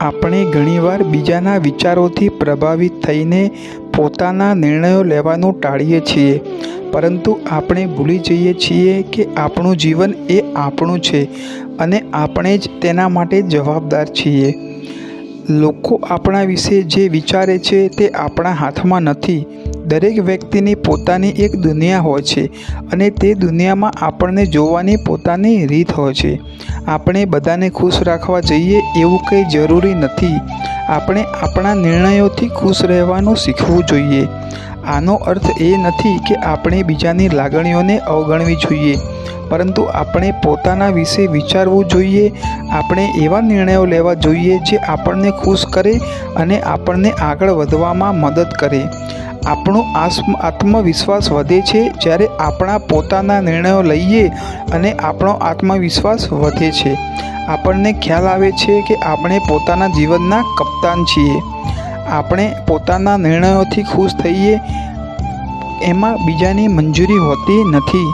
આપણે ઘણીવાર બીજાના વિચારોથી પ્રભાવિત થઈને પોતાના નિર્ણયો લેવાનું ટાળીએ છીએ. પરંતુ આપણે ભૂલી જઈએ છીએ કે આપણું જીવન એ આપણું છે અને આપણે જ તેના માટે જવાબદાર છીએ. લોકો આપણા વિશે જે વિચારે છે તે આપણા હાથમાં નથી. દરેક વ્યક્તિની પોતાની એક દુનિયા હોય છે અને તે દુનિયામાં આપણને જોવાની પોતાની રીત હોય છે. આપણે બધાને ખુશ રાખવા જઈએ એવું કંઈ જરૂરી નથી. આપણે આપણા નિર્ણયોથી ખુશ રહેવાનું શીખવું જોઈએ. આનો અર્થ એ નથી કે આપણે બીજાની લાગણીઓને અવગણવી જોઈએ, પરંતુ આપણે પોતાના વિશે વિચારવું જોઈએ. આપણે એવા નિર્ણયો લેવા જોઈએ જે આપણને ખુશ કરે અને આપણને આગળ વધવામાં મદદ કરે. આપણો આત્મવિશ્વાસ વધે છે જ્યારે આપણા પોતાના નિર્ણયો લઈએ અને આપણો આત્મવિશ્વાસ વધે છે. આપણને ખ્યાલ આવે છે કે આપણે પોતાના જીવનના કપ્તાન છીએ. આપણે પોતાના નિર્ણયોથી ખુશ થઈએ, એમાં બીજાની મંજૂરી હોતી નથી.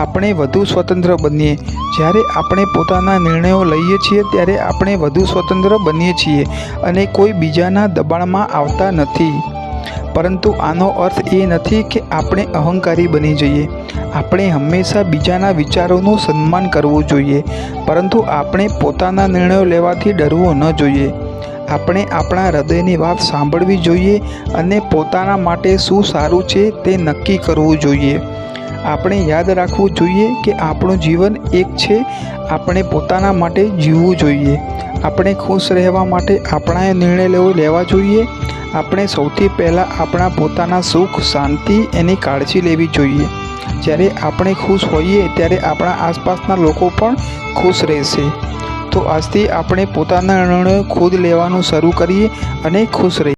આપણે વધુ સ્વતંત્ર બનીએ. જ્યારે આપણે પોતાના નિર્ણયો લઈએ છીએ, ત્યારે આપણે વધુ સ્વતંત્ર બનીએ છીએ અને કોઈ બીજાના દબાણમાં આવતા નથી. પરંતુ આનો અર્થ એ નથી કે આપણે અહંકારી બની જઈએ. આપણે હંમેશા બીજાના વિચારોનું સન્માન કરવું જોઈએ, પરંતુ આપણે પોતાના નિર્ણયો લેવાથી ડરવું ન જોઈએ. આપણે આપણા હૃદયની વાત સાંભળવી જોઈએ અને પોતાના માટે શું સારું છે તે નક્કી કરવું જોઈએ. આપણે યાદ રાખવું જોઈએ કે આપણું જીવન એક છે, આપણે પોતાના માટે જીવવું જોઈએ. આપણે ખુશ રહેવા માટે આપણા નિર્ણય લેવો લેવા જોઈએ આપણે સૌથી પહેલાં આપણા પોતાના સુખ, શાંતિ, એની કાળજી લેવી જોઈએ. જ્યારે આપણે ખુશ હોઈએ, ત્યારે આપણા આસપાસના લોકો પણ ખુશ રહેશે. તો આજથી આપણે પોતાના નિર્ણયો ખુદ લેવાનું શરૂ કરીએ અને ખુશ રહીએ.